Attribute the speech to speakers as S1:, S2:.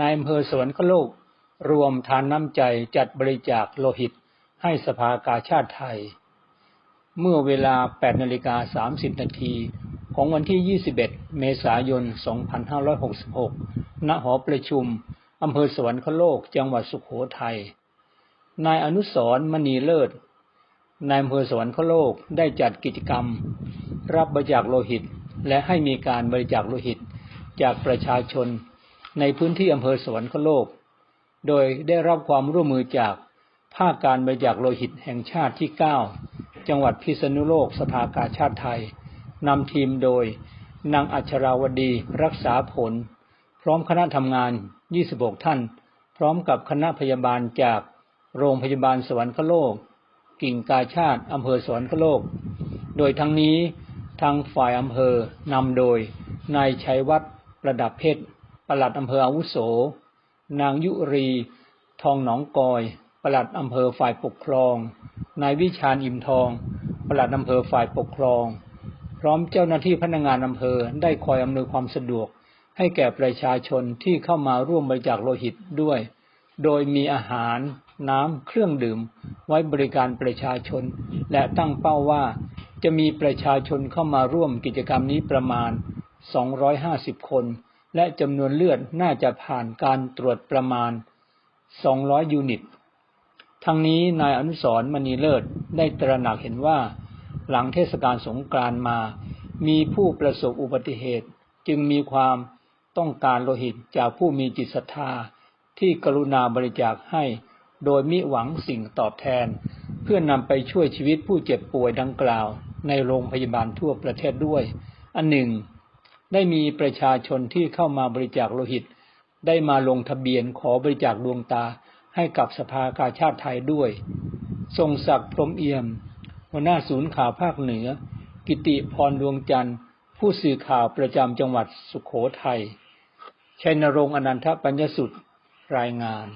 S1: นายอำเภอสวรรคโลก รวมทานน้ำใจจัดบริจาคโลหิตให้สภากาชาติไทย เมื่อเวลา 8นาฬิกา30 นาทีของวันที่ 21 เมษายน 2566 ณ หอประชุม อำเภอสวรรคโลก จังหวัดสุขโขทัย นายอนุสรมณีเลิศ นายอำเภอสวรรคโลกได้จัดกิจกรรม รับบริจาคโลหิต และให้มีการบริจาคโลหิตจากประชาชน ในพื้นที่อำเภอสวรรคโลก โดยได้รับความร่วมมือจากภาคการบริจาคโลหิตแห่งชาติที่ 9 จังหวัดพิษณุโลกสภากาชาติไทยนำทีมโดยนางอัชราวดีรักษาผล พร้อมคณะทำงาน 26 ท่าน พร้อมกับคณะพยาบาลจากโรงพยาบาลสวรรคโลก กิ่งกาชาติอำเภอสวรรคโลก โดยทั้งนี้ทางฝ่ายอำเภอนำโดยนายชัยวัฒน์ประดับเพชร ปลัดอำเภออาวุโส นางยุรี ทองหนองกอย ปลัดอำเภอฝ่ายปกครอง นายวิชาญอิ่มทอง ปลัดอำเภอฝ่ายปกครอง พร้อมเจ้าหน้าที่พนักงานอำเภอได้คอยอำนวยความสะดวก ให้แก่ประชาชนที่เข้ามาร่วมบริจาคโลหิตด้วย โดยมีอาหาร น้ำ เครื่องดื่ม ไว้บริการประชาชน และตั้งเป้าว่าจะมีประชาชนเข้ามาร่วมกิจกรรมนี้ประมาณ 250 คน และจำนวนเลือดน่าจะผ่านการตรวจประมาณ 200 ยูนิต ทั้งนี้นายอนุสรมณีเลิศได้ตระหนักเห็นว่า หลังเทศกาลสงกรานต์มา มีผู้ประสบอุบัติเหตุจึงมีความต้องการโลหิตจากผู้มีจิตศรัทธาที่กรุณาบริจาคให้โดยมิหวังสิ่งตอบแทน เพื่อนำไปช่วยชีวิตผู้เจ็บป่วยดังกล่าว ในโรงพยาบาลทั่วประเทศด้วย อันหนึ่ง ได้มีประชาชนที่เข้ามาบริจาคโลหิต ได้มาลงทะเบียนขอบริจาคดวงตาให้กับสภากาชาติไทยด้วย ทรงศักดิ์พรมเอี่ยม หัวหน้าศูนย์ข่าวภาคเหนือ กิติพรดวงจันทร์ ผู้สื่อข่าวประจำจังหวัดสุขโขทัยชัยนรงค์อนันทปัญญสุทธิ์รายงาน